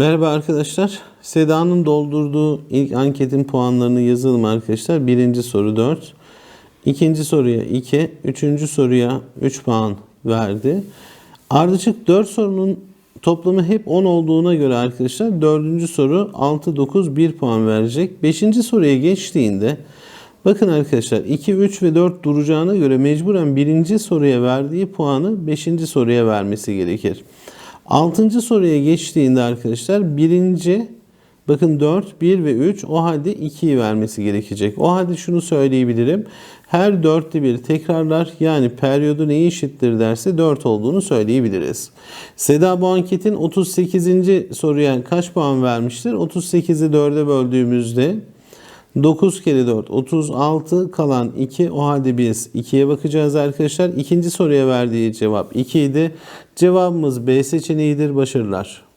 Merhaba arkadaşlar. Seda'nın doldurduğu ilk anketin puanlarını yazalım arkadaşlar. Birinci soru 4. İkinci soruya 2. Üçüncü soruya 3 puan verdi. Ardışık 4 sorunun toplamı hep 10 olduğuna göre arkadaşlar dördüncü soru 6, 9, 1 puan verecek. Beşinci soruya geçtiğinde bakın arkadaşlar 2, 3 ve 4 duracağına göre mecburen birinci soruya verdiği puanı beşinci soruya vermesi gerekir. Altıncı soruya geçtiğinde arkadaşlar birinci bakın 4, 1 ve 3 o halde 2'yi vermesi gerekecek. O halde şunu söyleyebilirim. Her dörtte bir tekrarlar yani periyodu neye eşittir derse 4 olduğunu söyleyebiliriz. Seda bu anketin 38. soruya kaç puan vermiştir? 38'i 4'e böldüğümüzde 9 kere 4 36 kalan 2 o halde biz 2'ye bakacağız arkadaşlar. İkinci soruya verdiği cevap 2 idi. Cevabımız B seçeneğidir. Başarılar.